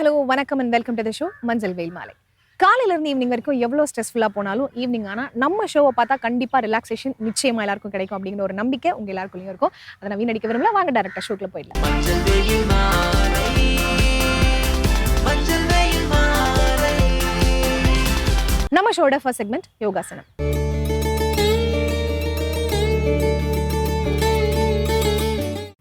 Hello வணக்கம் and welcome to the show மஞ்சள் வெயில் மாலை. காலையில இருந்து ஈவினிங் வரைக்கும் எவ்வளோ ஸ்ட்ரெஸ்ஃபுல்லாக போனாலும் ஈவினிங் ஆனால் நம்ம ஷோவை பார்த்தா கண்டிப்பாக ரிலாக்ஸேஷன் நிச்சயமா எல்லாருக்கும் கிடைக்கும் அப்படிங்கிற ஒரு நம்பிக்கை உங்க எல்லாருக்குள்ளேயும் இருக்கும். அதை நான் வீணடிக்க விரும்பல. வாங்க டேரக்டாக ஷோக்கில் போயிடலாம். நம்ம ஷோட ஃபர்ஸ்ட் செக்மெண்ட் யோகாசனம்.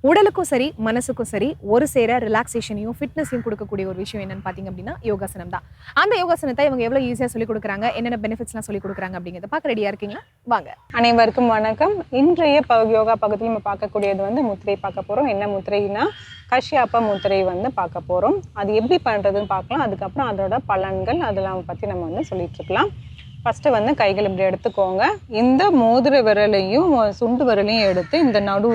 உடலுக்கும் சரி மனசுக்கும் சரி ஒரு சேர ரிலாக்ஸேஷனையும் ஃபிட்னஸையும் கொடுக்கக்கூடிய ஒரு விஷயம் என்னன்னு பார்த்தீங்க அப்படின்னா யோகாசனம் தான். அந்த யோகாசனத்தை இவங்க எவ்வளோ ஈஸியாக சொல்லி கொடுக்குறாங்க என்னென்ன பெனிஃபிட்ஸ்லாம் சொல்லிக் கொடுக்குறாங்க அப்படிங்கிறத பார்க்க ரெடியாக இருக்கீங்களா? வாங்க. அனைவருக்கும் வணக்கம். இன்றைய ப யோகா பகுதியில் நம்ம பார்க்கக்கூடியது வந்து முத்திரை பார்க்க போகிறோம் என்ன முத்திரைனா கஷ்யாப்ப முத்திரை வந்து பார்க்க போகிறோம் அது எப்படி பண்ணுறதுன்னு பார்க்கலாம். அதுக்கப்புறம் அதோட பலன்கள் அதெல்லாம் பற்றி நம்ம வந்து சொல்லிட்டு இருக்கலாம். ஃபஸ்ட்டு வந்து கைகள் இப்படி எடுத்துக்கோங்க. இந்த மோதிர விரலையும் சுண்டு விரலையும் எடுத்து இந்த நடு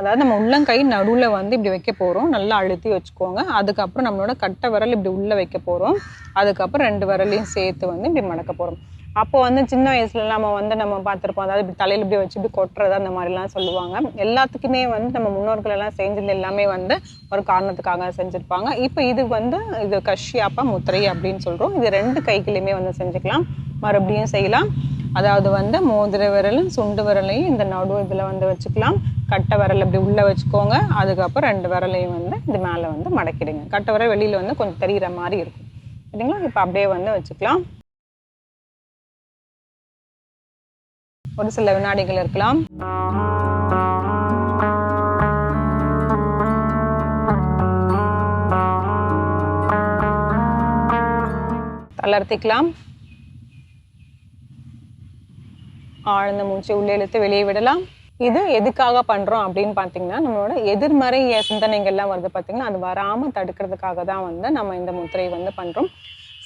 அதாவது நம்ம உள்ளங்கை நடுவில் வந்து இப்படி வைக்க போகிறோம் நல்லா அழுத்தி வச்சுக்கோங்க. அதுக்கப்புறம் நம்மளோட கட்டை விரல் இப்படி உள்ளே வைக்க போகிறோம் அதுக்கப்புறம் ரெண்டு விரலையும் சேர்த்து வந்து இப்படி மடக்க போகிறோம் அப்போ வந்து சின்ன வயசுல நம்ம வந்து நம்ம பார்த்துருப்போம். அதாவது இப்படி தலையில் இப்படி வச்சு இப்படி கொட்டுறது அந்த மாதிரிலாம் சொல்லுவாங்க. எல்லாத்துக்குமே வந்து நம்ம முன்னோர்கள் எல்லாம் செஞ்சது எல்லாமே வந்து ஒரு காரணத்துக்காக செஞ்சுருப்பாங்க. இப்போ இது வந்து இது கஷ்யாப்பா முத்திரை அப்படின்னு சொல்கிறோம் இது ரெண்டு கைகளையுமே வந்து செஞ்சுக்கலாம். மறுபடியும் செய்யலாம். அதாவது வந்து மோதிர விரலும் சுண்டு விரலையும் இந்த நடு இதில் வந்து வச்சுக்கலாம். கட்டை விரல் இப்படி உள்ளே வச்சுக்கோங்க. அதுக்கப்புறம் ரெண்டு விரலையும் வந்து இது மேலே வந்து மடக்கிடுங்க. கட்டை விரல் வெளியில் வந்து கொஞ்சம் தெரிகிற மாதிரி இருக்கும். சரிங்களா? இப்போ அப்படியே வந்து வச்சுக்கலாம். ஒரு சில வினாடிகள் இருக்கலாம். தளர்த்திக்கலாம். ஆழ்ந்த மூச்சை உள்ளே இழுத்து வெளியே விடலாம். இது எதுக்காக பண்றோம் அப்படின்னு பார்த்தீங்கன்னா நம்மளோட எதிர்மறை சிந்தனைகள்லாம் வருது பார்த்தீங்கன்னா அது வராம தடுக்கிறதுக்காக தான் வந்து நம்ம இந்த முத்திரை வந்து பண்றோம்.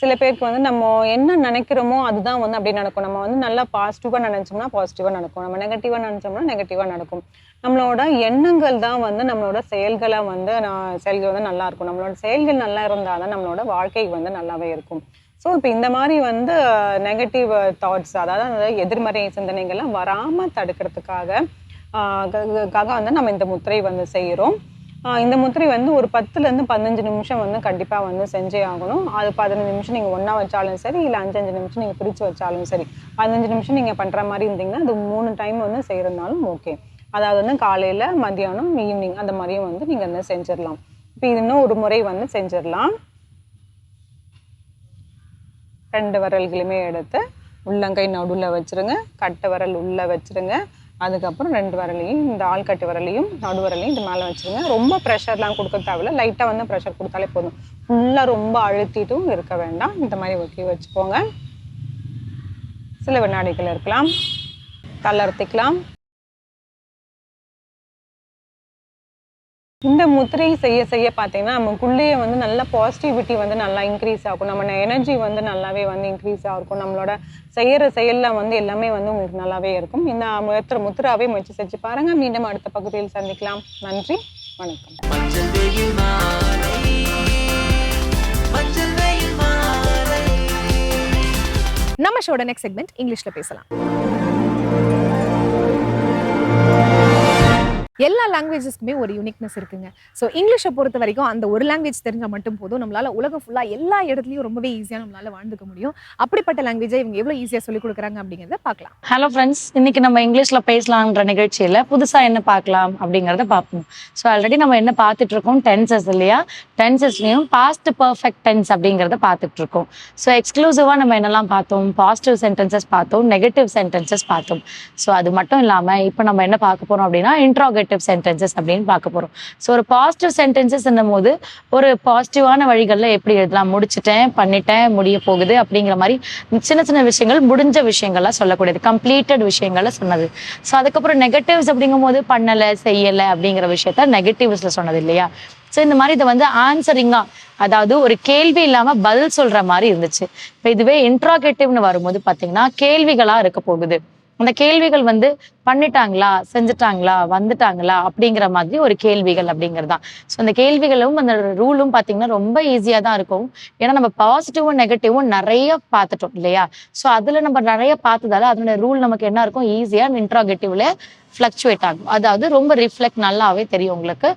சில பேருக்கு வந்து நம்ம என்ன நினைக்கிறோமோ அதுதான் வந்து அப்படியே நடக்கும். நம்ம வந்து நல்லா பாசிட்டிவாக நினைச்சோம்னா பாசிட்டிவாக நடக்கும். நம்ம நெகட்டிவாக நினைச்சோம்னா நெகட்டிவாக நடக்கும். நம்மளோட எண்ணங்கள் தான் வந்து நம்மளோட செயல்களை வந்து நான் செயல்கள் வந்து நல்லா இருக்கும். நம்மளோட செயல்கள் நல்லா இருந்தால் தான் நம்மளோட வாழ்க்கை வந்து நல்லாவே இருக்கும். ஸோ இப்போ இந்த மாதிரி வந்து நெகட்டிவ் தாட்ஸ் அதாவது அந்த எதிர்மறை சிந்தனைகள்லாம் வராமல் தடுக்கிறதுக்காக அதுக்காக காக வந்து நம்ம இந்த முத்திரை வந்து செய்கிறோம் இந்த முத்திரை வந்து ஒரு பத்துலேருந்து பதினஞ்சு நிமிஷம் வந்து கண்டிப்பாக வந்து செஞ்சே ஆகணும். அது பதினஞ்சு நிமிஷம் நீங்கள் ஒன்றா வச்சாலும் சரி இல்லை அஞ்சஞ்சு நிமிஷம் நீங்கள் பிரித்து வச்சாலும் சரி. பதினஞ்சு நிமிஷம் நீங்கள் பண்ணுற மாதிரி இருந்தீங்கன்னா அது மூணு டைம் வந்து செய்கிறதுனாலும் ஓகே அதாவது வந்து காலையில் மதியானம் ஈவினிங் அந்த மாதிரியும் வந்து நீங்கள் வந்து செஞ்சிடலாம். இப்போ இன்னும் ஒரு முறை வந்து செஞ்சிடலாம். ரெண்டு விரல்களுமே எடுத்து உள்ளங்கை நடுவில் வச்சுருங்க. கட்டை விரல் உள்ளே வச்சிருங்க. அதுக்கப்புறம் ரெண்டு விரலையும் இந்த ஆள்கட்டு விரலையும் நடு விரலையும் இது மேலே வச்சிருங்க ரொம்ப ப்ரெஷர்லாம் கொடுக்க தேவையில்ல. லைட்டாக வந்து ப்ரெஷர் கொடுத்தாலே போதும். ஃபுல்லாக ரொம்ப அழுத்திட்டும் இருக்க வேண்டாம். இந்த மாதிரி ஒட்டி வச்சுக்கோங்க. சில வினாடிகள் இருக்கலாம். தளர்த்திக்கலாம். இந்த முத்திரை செய்ய செய்ய பார்த்தீங்கன்னா நமக்குள்ளேயே வந்து நல்ல பாசிட்டிவிட்டி வந்து நல்லா இன்க்ரீஸ் ஆகும். நம்ம எனர்ஜி வந்து நல்லாவே வந்து இன்க்ரீஸ் ஆகும். நம்மளோட செய்யற செயல்ல வந்து எல்லாமே வந்து உங்களுக்கு நல்லாவே இருக்கும். இந்த முத்திர முத்திராவே முயற்சி செஞ்சு பாருங்க. மீண்டும் அடுத்த பகுதியில் சந்திக்கலாம். நன்றி. வணக்கம். நம்ம ஷோட நெக்ஸ்ட் செக்மெண்ட் இங்கிலீஷ்ல பேசலாம். எல்லா லாங்குவேஜஸ்க்குமே ஒரு யூனிக்னஸ் இருக்குங்க. ஸோ இங்கிலீஷை பொறுத்த வரைக்கும் அந்த ஒரு லாங்குவேஜ் தெரிஞ்சால் மட்டும் போதும். நம்மளால உலகம் ஃபுல்லாக எல்லா இடத்துலையும் ரொம்பவே ஈஸியாக நம்மளால வாழ்ந்துக்க முடியும். அப்படிப்பட்ட லாங்குவேஜை இவங்க எவ்வளோ ஈஸியாக சொல்லிக் கொடுக்குறாங்க அப்படிங்கிறத பார்க்கலாம். ஹலோ ஃப்ரெண்ட்ஸ் இன்னைக்கு நம்ம இங்கிலீஷ்ல பேசலாம்ன்ற நிகழ்ச்சியில புதுசா என்ன பார்க்கலாம் அப்படிங்கறத பார்ப்போம். ஸோ ஆல்ரெடி நம்ம என்ன பார்த்துட்டு இருக்கோம்? டென்சஸ் இல்லையா? டென்சஸ்லையும் பாஸ்ட் பர்ஃபெக்ட் டென்ஸ் அப்படிங்கறத பார்த்துட்டு இருக்கோம். ஸோ எக்ஸ்க்ளூசிவா நம்ம என்னெல்லாம் பார்த்தோம்? பாசிட்டிவ் சென்டென்சஸ் பார்த்தோம் நெகட்டிவ் சென்டென்சஸ் பார்த்தோம். ஸோ அது மட்டும் இல்லாம இப்போ நம்ம என்ன பார்க்க போறோம் அப்படின்னா நெகட்டிவ் சென்டென்சஸ் அப்படின்னு பார்க்க போறோம். ஸோ ஒரு பாசிட்டிவ் சென்டென்சஸ் போது ஒரு பாசிட்டிவான வழிகளில் எப்படி எழுதலாம்? முடிச்சிட்டேன் பண்ணிட்டேன் முடிய போகுது அப்படிங்கிற மாதிரி சின்ன சின்ன விஷயங்கள் முடிஞ்ச விஷயங்கள்லாம் சொல்லக்கூடியது. கம்ப்ளீட்டட் விஷயங்கள சொன்னது. ஸோ அதுக்கப்புறம் நெகட்டிவ்ஸ் அப்படிங்கும்போது பண்ணலை செய்யலை அப்படிங்கிற விஷயத்த நெகட்டிவ்ஸ்ல சொன்னது இல்லையா? ஸோ இந்த மாதிரி இதை வந்து ஆன்சரிங்கா அதாவது ஒரு கேள்வி இல்லாம பதில் சொல்ற மாதிரி இருந்துச்சு. இப்போ இதுவே இன்ட்ராகேட்டிவ்னு வரும்போது பார்த்தீங்கன்னா கேள்விகளா இருக்க போகுது. அந்த கேள்விகள் வந்து பண்ணிட்டாங்களா செஞ்சுட்டாங்களா வந்துட்டாங்களா அப்படிங்கிற மாதிரி ஒரு கேள்விகள் அப்படிங்கிறது தான் ஸோ அந்த கேள்விகளும் அந்த ரூலும் பார்த்தீங்கன்னா ரொம்ப ஈஸியாக தான் இருக்கும். ஏன்னா நம்ம பாசிட்டிவும் நெகட்டிவும் நிறைய பார்த்துட்டோம் இல்லையா? ஸோ அதில் நம்ம நிறைய பார்த்ததால அதனுடைய ரூல் நமக்கு என்ன இருக்கும்? ஈஸியாக இன்ட்ராகேட்டிவ்ல ஃப்ளக்சுவேட் ஆகும். அதாவது ரொம்ப ரிஃப்ளெக்ட் நல்லாவே தெரியும் உங்களுக்கு.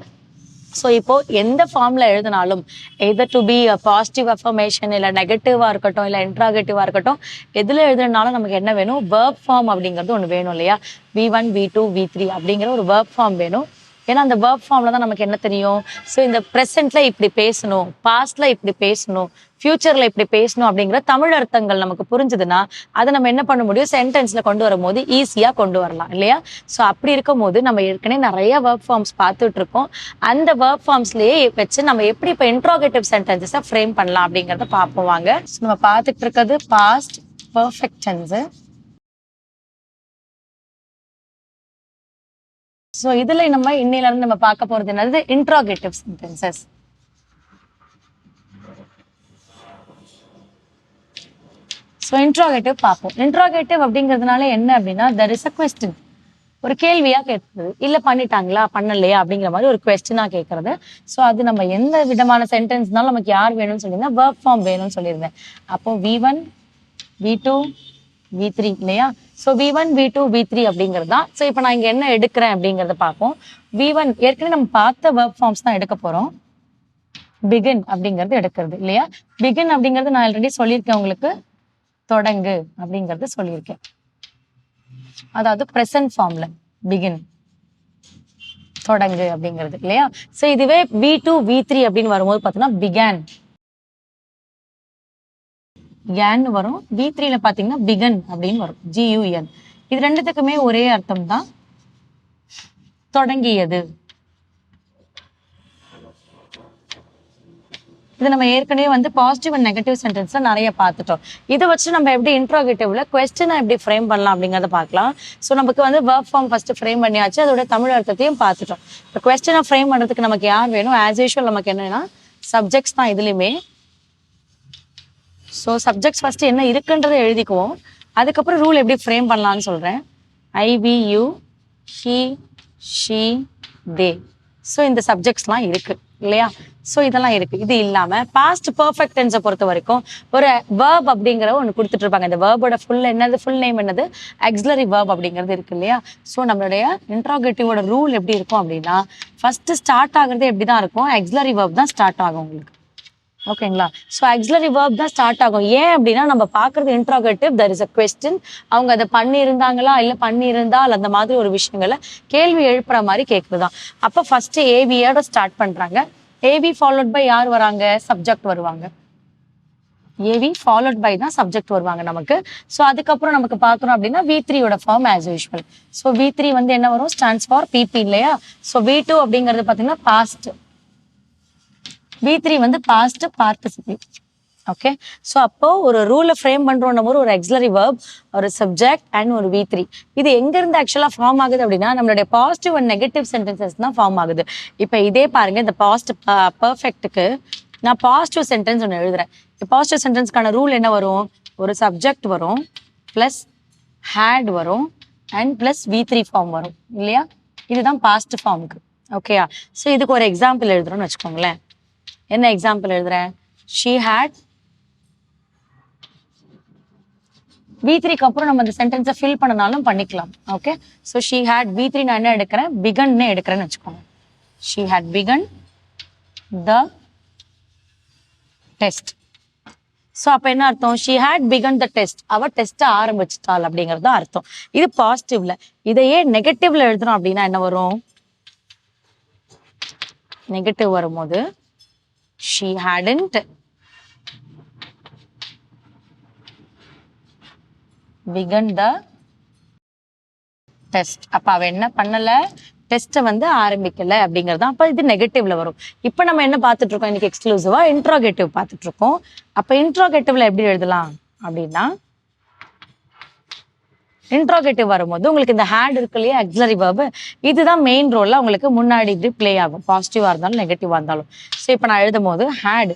ஸோ இப்போ எந்த ஃபார்ம்ல எழுதினாலும் either to be positive affirmation இல்லை நெகட்டிவாக இருக்கட்டும் இல்லை இன்ட்ராகேட்டிவாக இருக்கட்டும் எதில் எழுதுனாலும் நமக்கு என்ன வேணும்? வேர்ப் ஃபார்ம் அப்படிங்கிறது ஒன்று வேணும் இல்லையா? V one V two V three அப்படிங்கிற ஒரு வேர்ப் ஃபார்ம் வேணும். ஏன்னா அந்த வேர்ப் ஃபார்ம்ல தான் நமக்கு என்ன தெரியும்? ஸோ இந்த ப்ரெசென்ட்ல இப்படி பேசணும் பாஸ்ட்ல இப்படி பேசணும் ஃபியூச்சர்ல இப்படி பேசணும் அப்படிங்கிற தமிழ் அர்த்தங்கள் நமக்கு புரிஞ்சுதுன்னா அதை நம்ம என்ன பண்ண முடியும்? சென்டென்ஸ்ல கொண்டு வரும்போது ஈஸியா கொண்டு வரலாம் இல்லையா? ஸோ அப்படி இருக்கும் போது நம்ம ஏற்கனவே நிறைய ஒர்க் ஃபார்ம்ஸ் பார்த்துட்டு இருக்கோம் அந்த ஒர்க் ஃபார்ம்ஸ்லயே வச்சு நம்ம எப்படி இப்போ இன்ட்ரோகேட்டிவ் சென்டென்சஸை ஃப்ரேம் பண்ணலாம் அப்படிங்கிறத பார்ப்போம் வாங்க. நம்ம பார்த்துட்டு இருக்கிறது பாஸ்ட் பர்ஃபெக்ட் டென்ஸு ஸோ இதுல நம்ம இன்னையில இருந்து நம்ம பார்க்க போறது என்னது? இன்ட்ராகேட்டிவ் சென்டென்சஸ் ஸோ இன்ட்ரோகேட்டிவ் பார்ப்போம். இன்ட்ரோகேட்டிவ் அப்படிங்கிறதுனால என்ன அப்படின்னா தர் இஸ் அ கொஸ்டின் ஒரு கேள்வியா கேட்கறது இல்லை பண்ணிட்டாங்களா? பண்ணலையா? அப்படிங்கிற மாதிரி ஒரு கொஸ்டினா கேட்கறது. ஸோ அது நம்ம எந்த விதமான சென்டென்ஸ்னாலும் நமக்கு யார் வேணும்னு சொல்லியிருந்தா ஒர்க் ஃபார்ம் வேணும்னு சொல்லியிருந்தேன். அப்போ V one V two V three இல்லையா? So V one V two V three அப்படிங்கிறது தான். ஸோ இப்போ நான் இங்கே என்ன எடுக்கிறேன் அப்படிங்கிறத பார்ப்போம். வி ஒன் ஏற்கனவே நம்ம பார்த்த ஒர்க் ஃபார்ம்ஸ் தான் எடுக்க போகிறோம் பிகின் அப்படிங்கிறது எடுக்கிறது இல்லையா? பிகின் அப்படிங்கிறது நான் ஆல்ரெடி சொல்லியிருக்கேன் உங்களுக்கு. தொடங்கு அப்படிங்கறது சொல்லியிருக்கேன். அதாவது ப்ரெசன்ட் ஃபார்ம்ல பிகின் தொடங்கு அப்படிங்கிறது இல்லையா? சோ இதுவே வி டூ வி த்ரீ அப்படின்னு வரும்போது பார்த்தீங்கன்னா பிகான் கேன் வரும் வி த்ரீல பாத்தீங்கன்னா பிகன் அப்படின்னு வரும். ஜியூஎன் இது ரெண்டுத்துக்குமே ஒரே அர்த்தம் தான் தொடங்கியது. இது நம்ம ஏற்கனவே வந்து பாசிட்டிவ் அண்ட் நெகட்டிவ் சென்டென்ஸ்ல நிறைய பார்த்துட்டோம். இதை வச்சு நம்ம எப்படி இன்ட்ரோகேட்டிவ்ல கொஸ்டினை எப்படி ஃப்ரேம் பண்ணலாம் அப்படிங்கிறத பார்க்கலாம். ஸோ நமக்கு வந்து வேர்க் ஃபார்ம் ஃபர்ஸ்ட் ஃப்ரேம் பண்ணியாச்சு. அதோட தமிழ் அர்த்தத்தையும் பார்த்துட்டோம். இப்போ கொஸ்டினை ஃப்ரேம் பண்ணுறதுக்கு நமக்கு யார் வேணும்? ஆஸ் யூஷுவல் நமக்கு என்னன்னா சப்ஜெக்ட்ஸ் தான் இதுலையுமே. ஸோ சப்ஜெக்ட்ஸ் ஃபர்ஸ்ட் என்ன இருக்குன்றதை எழுதிக்குவோம். அதுக்கப்புறம் ரூல் எப்படி ஃப்ரேம் பண்ணலாம்னு சொல்கிறேன் I he she they so இந்த சப்ஜெக்ட்ஸ்லாம் இருக்குது இல்லையா? ஸோ இதெல்லாம் இருக்கு. இது இல்லாம பாஸ்ட் பர்ஃபெக்ட் டென்ஸை பொறுத்த வரைக்கும் ஒரு வேர்ப் அப்படிங்கிற ஒன்று கொடுத்துட்டு இருப்பாங்க இந்த வேர்போட ஃபுல் என்னது? ஃபுல் நேம் என்னது? ஆக்ஸிலரி வேர்ப் அப்படிங்கிறது இருக்கு இல்லையா? ஸோ நம்மளுடைய இன்ட்ராகேட்டிவோட ரூல் எப்படி இருக்கும் அப்படின்னா ஃபர்ஸ்ட் ஸ்டார்ட் ஆகுறது எப்படி தான் இருக்கும்? ஆக்ஸிலரி வேர்ப் தான் ஸ்டார்ட் ஆகும் உங்களுக்கு. ஓகேங்களா ஸோ ஆக்ஸிலரி வேர்ப் தான் ஸ்டார்ட் ஆகும். ஏன் அப்படின்னா நம்ம பார்க்குறது interrogative there is a question அவங்க அதை பண்ணியிருந்தாங்களா? இல்லை பண்ணியிருந்தால் அந்த மாதிரி ஒரு விஷயங்களை கேள்வி எழுப்புற மாதிரி கேட்குறது தான் அப்போ ஃபர்ஸ்ட் ஏவியோட ஸ்டார்ட் பண்ணுறாங்க ஏவி ஃபாலோட் பை யார் வராங்க? சப்ஜெக்ட் வருவாங்க. ஏவி ஃபாலோட் பை தான் சப்ஜெக்ட் வருவாங்க நமக்கு. ஸோ அதுக்கப்புறம் நமக்கு பார்க்கணும் அப்படின்னா வி த்ரீயோட form as usual so V three வந்து என்ன வரும்? ஸ்டாண்ட்ஸ் ஃபார் பிபி இல்லையா? ஸோ வி டூ அப்படிங்கிறது பார்த்தீங்கன்னா பாஸ்ட் வி த்ரீ வந்து பாஸ்ட் பார்ட்டிசிபேட் ஓகே ஸோ அப்போ ஒரு ரூலை ஃப்ரேம் பண்ணுறோன்ற போது ஒரு எக்ஸலரி வேர்ப் ஒரு சப்ஜெக்ட் அண்ட் ஒரு வி த்ரீ இது எங்கேருந்து ஆக்சுவலாக ஃபார்ம் ஆகுது அப்படின்னா நம்மளுடைய பாசிட்டிவ் அண்ட் நெகட்டிவ் சென்டென்சஸ் தான் ஃபார்ம் ஆகுது. இப்போ இதே பாருங்க இந்த பாஸ்ட் பர்ஃபெக்ட்டுக்கு நான் பாசிட்டிவ் சென்டென்ஸ் ஒன்று எழுதுறேன். பாசிட்டிவ் சென்டென்ஸ்க்கான ரூல் என்ன வரும்? ஒரு சப்ஜெக்ட் வரும் ப்ளஸ் ஹேட் வரும் and plus V three form வரும். இல்லையா? இதுதான் பாஸ்ட் ஃபார்முக்கு ஓகேயா ஸோ இதுக்கு ஒரு எக்ஸாம்பிள் எழுதுறோம்னு வச்சுக்கோங்களேன். என்ன எக்ஸாம்பிள் எழுதுறேன்? ஷீ ஹேட் வி த்ரீக்கு அப்புறம் நம்ம அந்த சென்டென்ஸை ஃபில் பண்ணனாலும் பண்ணிக்கலாம் okay so she had V three நான் என்ன எடுக்கிறேன்? பிகன்னு எடுக்கிறேன்னு வச்சுக்கோங்க. She had begun the test so அப்போ என்ன அர்த்தம்? She had begun the test அவ டெஸ்ட்டை ஆரம்பிச்சிட்டாள் அப்படிங்கிறது தான் அர்த்தம். இது பாசிட்டிவ்ல இதையே நெகட்டிவ்ல எழுதுறோம் அப்படின்னா என்ன வரும்? நெகட்டிவ் வரும்போது she hadn't begun the test அப்ப அவ என்ன பண்ணல? டெஸ்ட்டை வந்து ஆரம்பிக்கல அப்படிங்கிறது தான். அப்ப இது நெகட்டிவ்ல வரும். இப்போ நம்ம என்ன பார்த்துட்டு இருக்கோம்? இன்னைக்கு எக்ஸ்க்ளூசிவா இன்ட்ரோகேட்டிவ் பார்த்துட்டு இருக்கோம். அப்ப இன்ட்ரோகேட்டிவ்ல எப்படி எழுதலாம் அப்படின்னா இன்ட்ரோகேட்டிவ் வரும்போது உங்களுக்கு இந்த ஹேட் இருக்கு இல்லையா? அக்ஸரி பாபு இதுதான் மெயின் ரோல்ல உங்களுக்கு முன்னாடி இப்படி ப்ளே ஆகும். பாசிட்டிவா இருந்தாலும் நெகட்டிவா இருந்தாலும். ஸோ இப்போ நான் எழுதும் போது had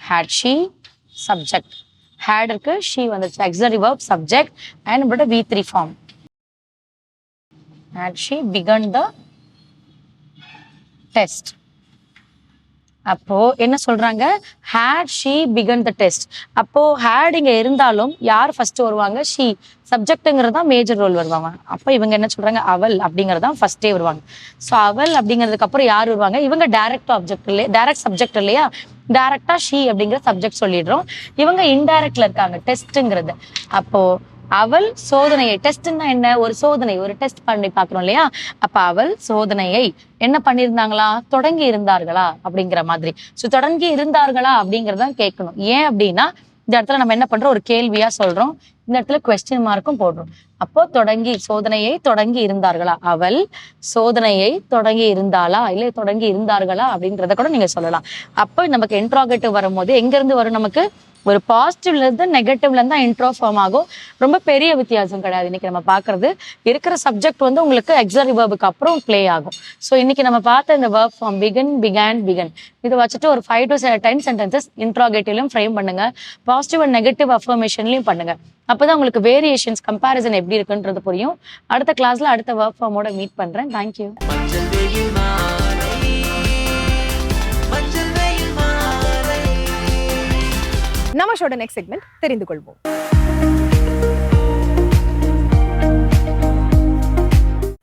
had she subject had இருக்கு. ஷீ வந்துருச்சு ஆக்ஸிலரி verb சப்ஜெக்ட் அண்ட் நம்மளோட V three form and she begun the test அப்போ என்ன சொல்றாங்க? Had she begun the test அப்போ ஹேட் இங்க இருந்தாலும் யார் ஃபர்ஸ்ட் வருவாங்க? ஷீ சப்ஜெக்ட்டுங்கிறது தான் மேஜர் ரோல் வருவாங்க. அப்போ இவங்க என்ன சொல்றாங்க? அவள் அப்படிங்கிறது தான் ஃபர்ஸ்டே வருவாங்க. ஸோ அவள் அப்படிங்கிறதுக்கு அப்புறம் யார் வருவாங்க? இவங்க டைரக்ட் ஆப்ஜெக்ட் இல்லையா? டைரக்ட் சப்ஜெக்ட் இல்லையா? டைரக்டா ஷீ அப்படிங்கிற சப்ஜெக்ட் சொல்லிடுறோம். இவங்க இன்டைரக்ட்ல இருக்காங்க. டெஸ்ட்டுங்கிறது அப்போ அவள் சோதனையை டெஸ்ட்னா என்ன? ஒரு சோதனை ஒரு டெஸ்ட் பண்ணி பாக்குறோம் இல்லையா? அப்ப அவள் சோதனையை என்ன பண்ணியிருந்தாங்களா? தொடங்கி இருந்தார்களா? அப்படிங்கிற மாதிரி. ஸோ தொடங்கி இருந்தார்களா? அப்படிங்கறத கேட்கணும். ஏன் அப்படின்னா இந்த இடத்துல நம்ம என்ன பண்றோம்? ஒரு கேள்வியா சொல்றோம். இந்த இடத்துல கொஸ்டின் மார்க்கும் போடுறோம். அப்போ தொடங்கி சோதனையை தொடங்கி இருந்தார்களா? அவள் சோதனையை தொடங்கி இருந்தாளா? இல்லை தொடங்கி இருந்தார்களா? அப்படின்றத கூட நீங்க சொல்லலாம். அப்போ நமக்கு இன்ட்ராகேட்டிவ் வரும்போது எங்க இருந்து வரும் நமக்கு? ஒரு பாசிட்டிவ்லேருந்து நெகட்டிவ்லேருந்து தான் இன்ட்ரோ ஃபார்ம் ஆகும். ரொம்ப பெரிய வித்தியாசம் கிடையாது. இன்னைக்கு நம்ம பார்க்கறது. இருக்கிற சப்ஜெக்ட் வந்து உங்களுக்கு எக்ஸாரி வேர்புக்கு அப்புறம் ப்ளே ஆகும். ஸோ இன்னைக்கு நம்ம பார்த்த இந்த verb form begin began begun இதை வச்சுட்டு ஒரு ஃபைவ் டு டென் சென்டென்சஸ் இன்ட்ராகேட்டிவ்லையும் ஃப்ரேம் பண்ணுங்க. பாசிட்டிவ் அண்ட் நெகட்டிவ் அஃபர்மேஷன்லையும் பண்ணுங்க. அப்பதான் உங்களுக்கு வேரியேஷன்ஸ் கம்பேரிசன் எப்படி இருக்குன்றது புரியும். அடுத்த கிளாஸ்ல அடுத்த ஒர்க் ஃபார்மோட மீட் பண்றேன். தேங்க்யூ நம்ம ஷோட நெக்ஸ்ட் செக்மெண்ட் தெரிந்து கொள்வோம்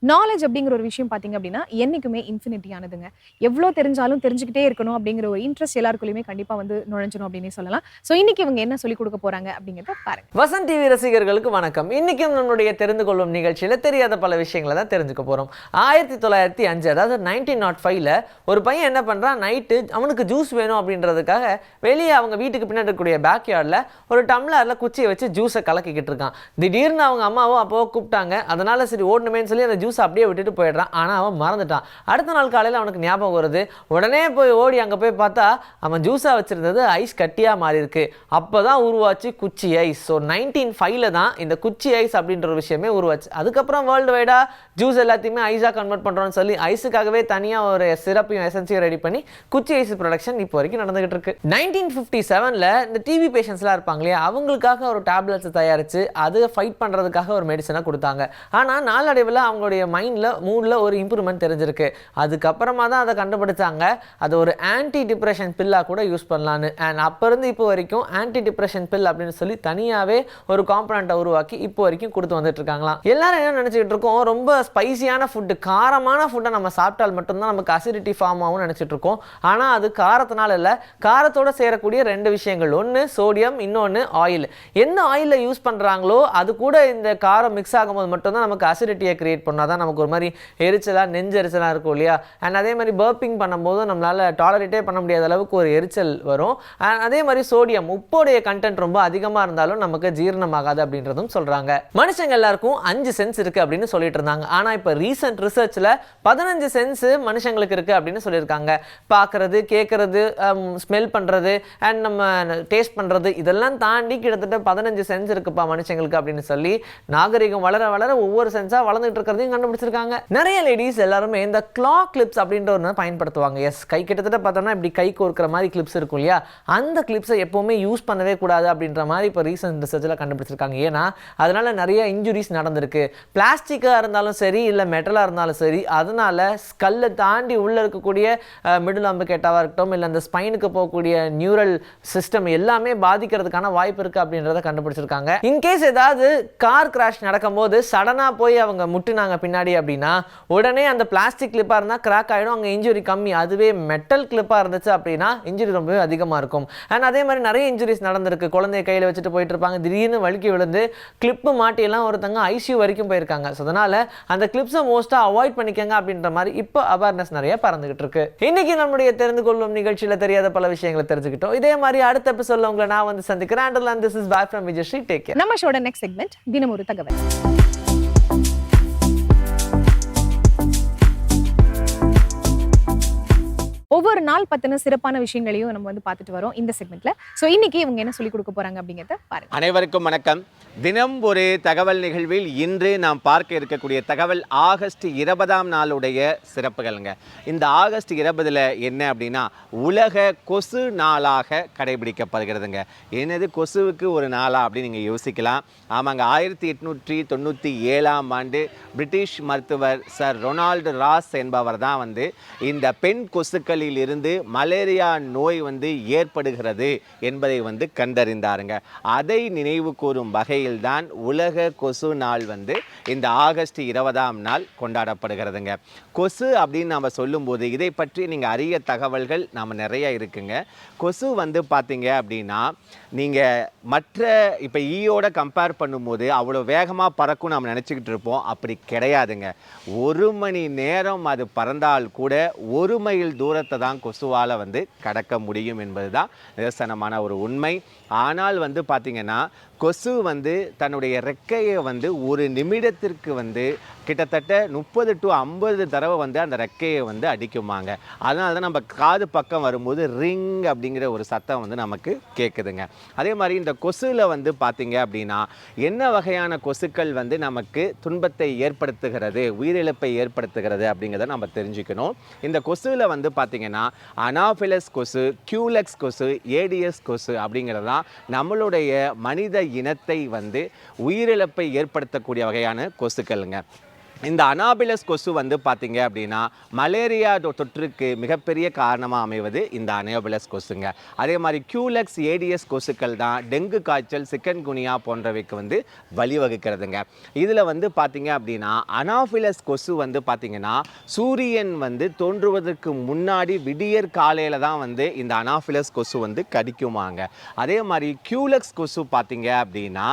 நாலேஜ் அப்படிங்கிற ஒரு விஷயம் பார்த்தீங்க அப்படின்னா என்னைக்குமே இன்ஃபினிட்டியானதுங்க எவ்வளோ தெரிஞ்சாலும் தெரிஞ்சுக்கிட்டே இருக்கணும் அப்படிங்கிற ஒரு இன்ட்ரெஸ்ட் எல்லாருக்குள்ளயுமே கண்டிப்பாக வந்து நுழைஞ்சிடும் அப்படின்னு சொல்லலாம். ஸோ இன்னைக்கு இவங்க என்ன சொல்லி கொடுக்க போறாங்க அப்படிங்கிறத பாருங்க. வசந்த் டிவி ரசிகர்களுக்கு வணக்கம். இன்னைக்கும் நம்மளுடைய தெரிந்து கொள்ளும் நிகழ்ச்சியில் தெரியாத பல விஷயங்களை தான் தெரிஞ்சுக்க போகிறோம் ஆயிரத்தி தொள்ளாயிரத்தி அஞ்சு அதாவது நைன்டீன் நாட் ஃபைவ்ல ஒரு பையன் என்ன பண்ணுறான் நைட்டு அவனுக்கு ஜூஸ் வேணும் அப்படின்றதுக்காக வெளியே அவங்க வீட்டுக்கு பின்னாடி இருக்கக்கூடிய பேக் யார்டில் ஒரு டம்ளரில் குச்சியை வச்சு ஜூஸை கலக்கிக்கிட்டு இருக்கான். திடீர்னு அவங்க அம்மாவும் அப்போ கூப்பிட்டாங்க. அதனால சரி ஓடணுமேன்னு சொல்லி அந்த ஜூஸ் அப்படியே விட்டுட்டு போயிடுறான். ஆனால் அவன் மறந்துட்டான். அடுத்த நாள் காலையில் அவனுக்கு ஞாபகம் வருது உடனே போய் ஓடி அங்கே போய் பார்த்தா அவன் ஜூஸாக வச்சுருந்தது ஐஸ் கட்டியாக மாறி இருக்கு அப்போ தான் உருவாச்சு குச்சி ஐஸ் ஸோ நைன்டீன் ஃபைவ்ல தான் இந்த குச்சி ஐஸ் அப்படின்ற ஒரு விஷயமே உருவாச்சு. அதுக்கப்புறம் வேர்ல்டு வைடாக ஜூஸ் எல்லாத்தையுமே ஐஸாக கன்வெர்ட் பண்ணுறோம்னு சொல்லி ஐஸுக்காகவே தனியாக ஒரு சிறப்பையும் எசன்ஸையும் ரெடி பண்ணி குச்சி ஐஸ் ப்ரொடக்ஷன் இப்போ வரைக்கும் நடந்துகிட்டு இருக்கு. நைன்டீன் ஃபிஃப்டி செவனில் இந்த டிவி பேஷண்ட்ஸ்லாம் இருப்பாங்க இல்லையா அவங்களுக்காக ஒரு டேப்லெட்ஸ் தயாரித்து அதை ஃபைட் பண்ணுறதுக்காக ஒரு மெடிசனாக கொடுத்தாங்க. ஆனால் நாளடைவில் அவங்களுடைய மைண்டில் மூடில் ஒரு இம்ப்ரூவ்மெண்ட் தெரிஞ்சிருக்கு. அதுக்கப்புறமா தான் அதை கண்டுபிடிச்சாங்க. அது ஒரு ஆன்டி டிப்ரெஷன் பில்லாக கூட யூஸ் பண்ணலான்னு. அண்ட் அப்போருந்து இப்போ வரைக்கும் ஆன்டி டிப்ரெஷன் பில் அப்படின்னு சொல்லி தனியாகவே ஒரு காம்பனண்ட்டை உருவாக்கி இப்போ வரைக்கும் கொடுத்து வந்துட்டு இருக்காங்களாம். எல்லாரும் என்ன நினச்சிக்கிட்டு இருக்கோம்? ரொம்ப ஸ்பைசியான ஃபுட்டு காரமான ஃபுட்டை நம்ம சாப்பிட்டால் மட்டும்தான் நமக்கு அசிடிட்டி ஃபார்ம் ஆகும்னு நினச்சிட்டு இருக்கோம். ஆனால் அது காரத்தினால இல்லை. காரத்தோட சேரக்கூடிய ரெண்டு விஷயங்கள். ஒன்று சோடியம் இன்னொன்று ஆயில் எந்த ஆயிலில் யூஸ் பண்ணுறாங்களோ அது கூட இந்த காரம் மிக்ஸ் ஆகும்போது மட்டும்தான் நமக்கு அசிடிட்டியை கிரியேட் பண்ணாதான் தான் நமக்கு ஒரு மாதிரி எரிச்சலாக நெஞ்சு எரிச்சலாக இருக்கும் இல்லையா? அண்ட் அதே மாதிரி பர்பிங் பண்ணும்போது நம்மளால் டாலரேட்டே பண்ண முடியாத அளவுக்கு ஒரு எரிச்சல் வரும். அண்ட் அதே மாதிரி சோடியம் உப்போடைய கண்டென்ட் ரொம்ப அதிகமாக இருந்தாலும் நமக்கு ஜீரணமாகாது அப்படின்றதும் சொல்கிறாங்க மனுஷங்க எல்லாருக்கும் அஞ்சு சென்ஸ் இருக்குது அப்படின்னு சொல்லிட்டு இருந்தாங்க. ஆனால் இப்போ ரீசெண்ட் ரிசர்ச்சில் பதினஞ்சு சென்ஸ் மனுஷங்களுக்கு இருக்குது அப்படின்னு சொல்லியிருக்காங்க. பார்க்குறது கேட்குறது ஸ்மெல் பண்ணுறது அண்ட் நம்ம டேஸ்ட் பண்ணுறது இதெல்லாம் தாண்டி கிட்டத்தட்ட பதினஞ்சு சென்ஸ் இருக்குப்பா மனுஷங்களுக்கு அப்படின்னு சொல்லி நாகரிகம் வளர வளர ஒவ்வொரு சென்ஸாக வளர்ந்துட்டு இருக்கிறதையும் கண்டுபிடிச்சிருக்காங்க. நிறைய லேடிஸ் எல்லாருமே இந்த கிளா கிளிப்ஸ் அப்படின்ற ஒன்று பயன்படுத்துவாங்க. எஸ் கை கிட்டத்தட்ட பார்த்தோம்னா இப்படி கை கோர்க்கிற மாதிரி கிளிப்ஸ் இருக்கும் இல்லையா? அந்த கிளிப்ஸை எப்போவுமே யூஸ் பண்ணவே கூடாது அப்படின்ற மாதிரி இப்போ ரீசன்ட் ரிசர்ச்சில் கண்டுபிடிச்சிருக்காங்க. ஏன்னா அதனால நிறைய இன்ஜுரிஸ் நடந்திருக்கு. பிளாஸ்டிக்காக இருந்தாலும் சரி இல்லை மெட்டலாக இருந்தாலும் சரி அதனால ஸ்கல்லை தாண்டி உள்ளே இருக்கக்கூடிய மிடில் அம்புகேட்டாவாக இருக்கட்டும் இல்லை அந்த ஸ்பைனுக்கு போகக்கூடிய நியூரல் சிஸ்டம் எல்லாமே பாதிக்கிறதுக்கான வாய்ப்பு இருக்குது அப்படின்றத கண்டுபிடிச்சிருக்காங்க. இன்கேஸ் ஏதாவது கார் கிராஷ் நடக்கும்போது சடனாக போய் அவங்க முட்டுனாங்க பின்னாடி அப்படின்னா உடனே அந்த பிளாஸ்டிக் கிளிப்பாக இருந்தால் கிராக் ஆகிடும் அங்கே இன்ஜுரி கம்மி. அதுவே மெட்டல் கிளிப்பாக இருந்துச்சு அப்படின்னா இன்ஜுரி ரொம்பவே அதிகமாக இருக்கும். அண்ட் அதே மாதிரி நிறைய இன்ஜுரிஸ் நடந்திருக்கு. குழந்தைய கையில் வச்சுட்டு போயிட்டு இருப்பாங்க. திடீர்னு வழுக்கி விழுந்து கிளிப்பு மாட்டியெல்லாம் ஒருத்தங்க ஐசியூ வரைக்கும் போயிருக்காங்க. ஸோ அதனால் அந்த கிளிப்ஸை மோஸ்ட்டாக அவாய்ட் பண்ணிக்கங்க அப்படின்ற மாதிரி இப்போ அவேர்னஸ் நிறைய பறந்துகிட்டு இருக்கு. இன்னைக்கு நம்முடைய தெரிந்து கொள்ளும் நிகழ்ச்சியில் தெரியாத பல விஷயங்களை தெரிஞ்சுக்கிட்டோம். இதே மாதிரி அடுத்த எபிசோட்ல உங்களை நான் வந்து சந்திக்கிறேன். And this is back from Vijay take நம்ம ஷோட நெக்ஸ்ட் செக்மெண்ட் தினம் ஒரு தகவல். ஒவ்வொரு நாள் பத்தின சிறப்பான விஷயங்களையும் நம்ம வந்து பார்த்துட்டு வரோம் இந்த செக்மெண்ட்ல ஸோ இன்னைக்கு இவங்க என்ன சொல்லி கொடுக்க போறாங்க அப்படிங்கிறத பாருங்க. அனைவருக்கும் வணக்கம். தினம் ஒரு தகவல் நிகழ்வில் இன்று நாம் பார்க்க இருக்கக்கூடிய தகவல் ஆகஸ்ட் இருபதாம் நாளுடைய சிறப்புகள்ங்க. இந்த ஆகஸ்ட் இருபதில் என்ன அப்படின்னா உலக கொசு நாளாக கடைபிடிக்கப்படுகிறதுங்க. என்னது கொசுவுக்கு ஒரு நாளா அப்படின்னு நீங்கள் யோசிக்கலாம். ஆமாங்க ஆயிரத்தி எட்நூற்றி தொண்ணூற்றி ஏழாம் ஆண்டு பிரிட்டிஷ் மருத்துவர் சர் ரொனால்டு ராஸ் என்பவர் தான் வந்து இந்த பெண் கொசுக்கள் கொசுக்களில் மலேரியா நோய் வந்து ஏற்படுகிறது என்பதை வந்து கண்டறிந்தாருங்க. அதை நினைவு கூறும் வகையில்தான் உலக கொசு நாள் வந்து இந்த ஆகஸ்ட் இருபதாம் நாள் கொண்டாடப்படுகிறதுங்க. கொசு அப்படின்னு நம்ம சொல்லும்போது இதை பற்றி நீங்கள் அறிய தகவல்கள் நம்ம நிறைய இருக்குங்க. கொசு வந்து பார்த்தீங்க அப்படின்னா நீங்கள் மற்ற இப்போ ஈயோட கம்பேர் பண்ணும்போது அவ்வளோ வேகமாக பறக்கும் நம்ம நினச்சிக்கிட்டு இருப்போம். அப்படி கிடையாதுங்க. ஒரு மணி நேரம் அது பறந்தால் கூட ஒரு மைல் தூரத்தை தான் கொசுவால் வந்து கடக்க முடியும் என்பது தான் நிதர்சனமான ஒரு உண்மை. ஆனால் வந்து பார்த்திங்கன்னா கொசு வந்து தன்னுடைய ரெக்கையை வந்து ஒரு நிமிடத்திற்கு வந்து கிட்டத்தட்ட முப்பது டு ஐம்பது தடவை வந்து அந்த ரெக்கையை வந்து அடிக்குமாங்க. அதனால தான் நம்ம காது பக்கம் வரும்போது ரிங் அப்படிங்கிற ஒரு சத்தம் வந்து நமக்கு கேட்குதுங்க அதே மாதிரி இந்த கொசுவில் வந்து பார்த்திங்க அப்படின்னா என்ன வகையான கொசுக்கள் வந்து நமக்கு துன்பத்தை ஏற்படுத்துகிறது உயிரிழப்பை ஏற்படுத்துகிறது அப்படிங்கிறத நம்ம தெரிஞ்சுக்கணும். இந்த கொசுவில் வந்து பார்த்திங்கன்னா அனாஃபிலஸ் கொசு கியூலெக்ஸ் கொசு ஏடிஎஸ் கொசு அப்படிங்கிறதான் நம்மளுடைய மனித இனத்தை வந்து உயிரிழப்பை ஏற்படுத்தக்கூடிய வகையான கொசுக்களுங்க. இந்த அனாபிலஸ் கொசு வந்து பார்த்தீங்க அப்படின்னா மலேரியா தொற்றுக்கு மிகப்பெரிய காரணமாக அமைவது இந்த அனாபிலஸ் கொசுங்க. அதே மாதிரி கியூலெக்ஸ் ஏடிஎஸ் கொசுக்கள் தான் டெங்கு காய்ச்சல் சிக்கன் குனியா போன்றவைக்கு வந்து வழிவகுக்கிறதுங்க. இதில் வந்து பார்த்தீங்க அப்படின்னா அனாஃபிலஸ் கொசு வந்து பார்த்தீங்கன்னா சூரியன் வந்து தோன்றுவதற்கு முன்னாடி விடியற் காலையில் தான் வந்து இந்த அனாஃபிலஸ் கொசு வந்து கடிக்குமாங்க. அதே மாதிரி கியூலெக்ஸ் கொசு பார்த்தீங்க அப்படின்னா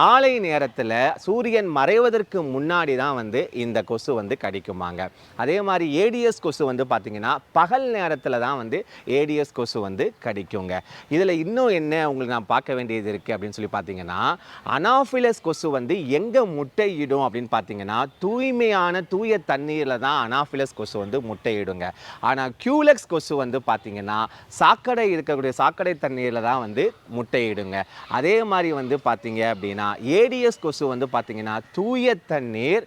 மாலை நேரத்தில் சூரியன் மறைவதற்கு முன்னாடி தான் வந்து இந்த கொசு வந்து கடிக்குமாங்க. அதே மாதிரி ஏடிஎஸ் கொசு வந்து பார்த்தீங்கன்னா பகல் நேரத்தில் தான் வந்து ஏடிஎஸ் கொசு வந்து கடிக்குங்க. இதில் இன்னும் என்ன உங்களுக்கு நான் பார்க்க வேண்டியது இருக்குது அப்படின்னு சொல்லி பார்த்தீங்கன்னா அனாஃபிலஸ் கொசு வந்து எங்கே முட்டையிடும் அப்படின்னு பார்த்தீங்கன்னா தூய்மையான தூய தண்ணீரில் தான் அனாஃபிலஸ் கொசு வந்து முட்டையிடுங்க. ஆனால் கியூலெக்ஸ் கொசு வந்து பார்த்தீங்கன்னா சாக்கடை இருக்கக்கூடிய சாக்கடை தண்ணீரில் தான் வந்து முட்டையிடுங்க. அதே மாதிரி வந்து பார்த்தீங்க அப்படின்னா ஏடிஎஸ் கொசு வந்து பார்த்தீங்கன்னா தூய தண்ணீர்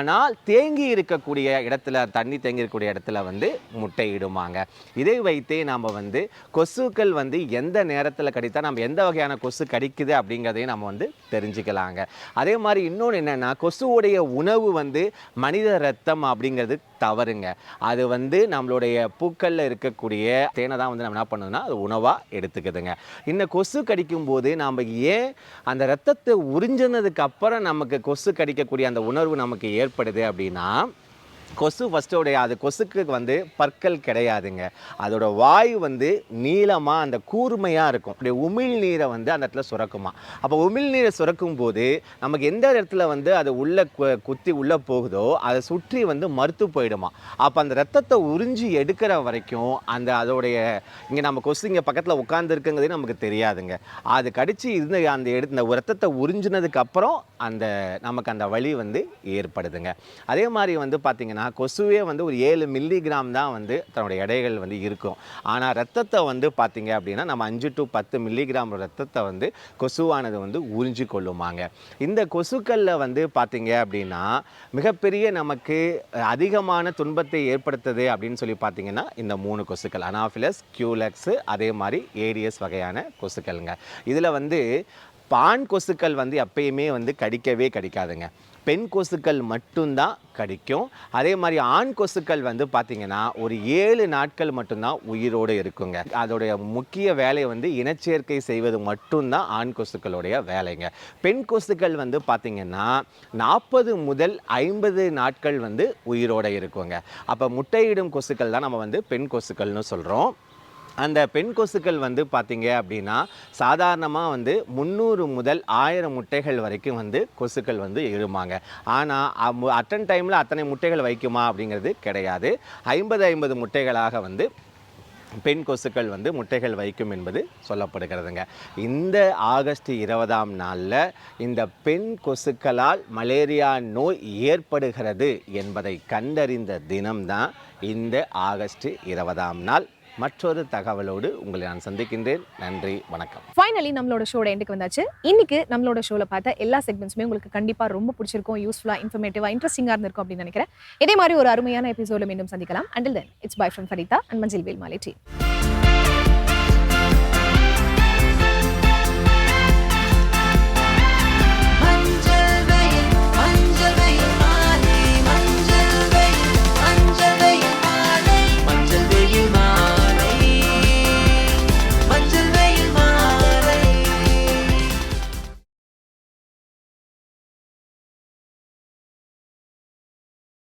ஆனால் தேங்கி இருக்கக்கூடிய இடத்துல தண்ணி தேங்கி இருக்கக்கூடிய இடத்துல வந்து முட்டையிடுமாங்க. இதை வைத்தே நாம் வந்து கொசுக்கள் வந்து எந்த நேரத்தில் கடித்தா நம்ம எந்த வகையான கொசு கடிக்குது அப்படிங்கிறதையும் நம்ம வந்து தெரிஞ்சுக்கலாங்க. அதே மாதிரி இன்னொன்று என்னென்னா கொசுவுடைய உணவு வந்து மனித ரத்தம் அப்படிங்கிறது தவறுங்க. அது வந்து நம்மளுடைய பூக்களில் இருக்கக்கூடிய தேனை தான் வந்து நம்ம என்ன பண்ணுதுன்னா அது உணவாக எடுத்துக்குதுங்க. இந்த கொசு கடிக்கும் போது நாம் ஏன் அந்த ரத்தத்தை உறிஞ்சினதுக்கு அப்புறம் நமக்கு கொசு கடிக்கக்கூடிய அந்த உணர்வு நமக்கு ஏற்படுது அப்படின்னா கொசு ஃபஸ்ட்டோடைய அது கொசுக்கு வந்து பற்கள் கிடையாதுங்க. அதோட வாய் வந்து நீளமாக அந்த கூர்மையாக இருக்கும். அப்படியே உமிழ் நீரை வந்து அந்த இடத்துல சுரக்குமா. அப்போ உமிழ் நீரை சுரக்கும் போது நமக்கு எந்த இடத்துல வந்து அது உள்ளே குத்தி உள்ளே போகுதோ அதை சுற்றி வந்து மறுத்து போயிடுமா. அப்போ அந்த ரத்தத்தை உறிஞ்சி எடுக்கிற வரைக்கும் அந்த அதோடைய இங்கே நம்ம கொசு இங்கே பக்கத்தில் உட்காந்துருக்குங்கிறதே நமக்கு தெரியாதுங்க. அது கடிச்சு இருந்த அந்த எடுத்து இந்த ரத்தத்தை உறிஞ்சினதுக்கப்புறம் அந்த நமக்கு அந்த வலி வந்து ஏற்படுதுங்க. அதே மாதிரி வந்து பார்த்திங்கன்னா கொசுவே வந்து ஒரு ஏழு மில்லிகிராம் தான் வந்து தன்னுடைய எடைகள் வந்து இருக்கும். ஆனால் ரத்தத்தை வந்து பார்த்திங்க அப்படின்னா நம்ம அஞ்சு டு பத்து மில்லிகிராம் ரத்தத்தை வந்து கொசுவானது வந்து உறிஞ்சி கொள்ளுமாங்க. இந்த கொசுக்களில் வந்து பார்த்திங்க அப்படின்னா மிகப்பெரிய நமக்கு அதிகமான துன்பத்தை ஏற்படுத்துது அப்படின்னு சொல்லி பார்த்தீங்கன்னா இந்த மூணு கொசுக்கள். அனாஃபிலஸ் கியூலெக்ஸு அதே மாதிரி ஏரியஸ் வகையான கொசுக்கள்ங்க. இதில் வந்து பான் கொசுக்கள் வந்து எப்பயுமே வந்து கடிக்கவே கடிக்காதுங்க. பெண் கொசுக்கள் மட்டும்தான் கடிக்கும். அதே மாதிரி ஆண் கொசுக்கள் வந்து பார்த்திங்கன்னா ஒரு ஏழு நாட்கள் மட்டும்தான் உயிரோடு இருக்குங்க. அதோடைய முக்கிய வேலை வந்து இனச்சேர்க்கை செய்வது மட்டும்தான் ஆண் கொசுக்களுடைய வேலைங்க. பெண் கொசுக்கள் வந்து பார்த்திங்கன்னா நாற்பது முதல் ஐம்பது நாட்கள் வந்து உயிரோடு இருக்குங்க. அப்போ முட்டையிடும் கொசுக்கள் தான் நம்ம வந்து பெண் கொசுக்கள்னு சொல்கிறோம் அந்த பெண் கொசுக்கள் வந்து பார்த்தீங்க அப்படின்னா சாதாரணமாக வந்து முந்நூறு முதல் ஆயிரம் முட்டைகள் வரைக்கும் வந்து கொசுக்கள் வந்து எழுமாங்க ஆனால் அட்டன் டைமில் அத்தனை முட்டைகள் வைக்குமா அப்படிங்கிறது கிடையாது. ஐம்பது ஐம்பது முட்டைகளாக வந்து பெண் கொசுக்கள் வந்து முட்டைகள் வைக்கும் என்பது சொல்லப்படுகிறதுங்க. இந்த ஆகஸ்ட் இருபதாம் நாளில் இந்த பெண் கொசுக்களால் மலேரியா நோய் ஏற்படுகிறது என்பதை கண்டறிந்த தினம்தான் இந்த ஆகஸ்ட் இருபதாம் நாள் மற்றொரு தகவலோடு உங்களை நான் சந்திக்கின்றேன். நன்றி வணக்கம். ஃபைனலி நம்மளோட ஷோட எண்டுக்கு வந்தாச்சு. இன்னைக்கு நம்மளோட ஷோல பார்த்த எல்லா செக்மெண்ட்ஸுமே உங்களுக்கு கண்டிப்பா ரொம்ப பிடிச்சிருக்கும் யூஸ்ஃபுல்லா இன்ஃபர்மேட்டிவா இன்ட்ரெஸ்டிங்கா இருந்திருக்கும் அப்படின்னு நினைக்கிறேன். இதே மாதிரி ஒரு அருமையான எபிசோட மீண்டும் சந்திக்கலாம். Until then it's bye from Farida and Manjil Vel மாலை டீம்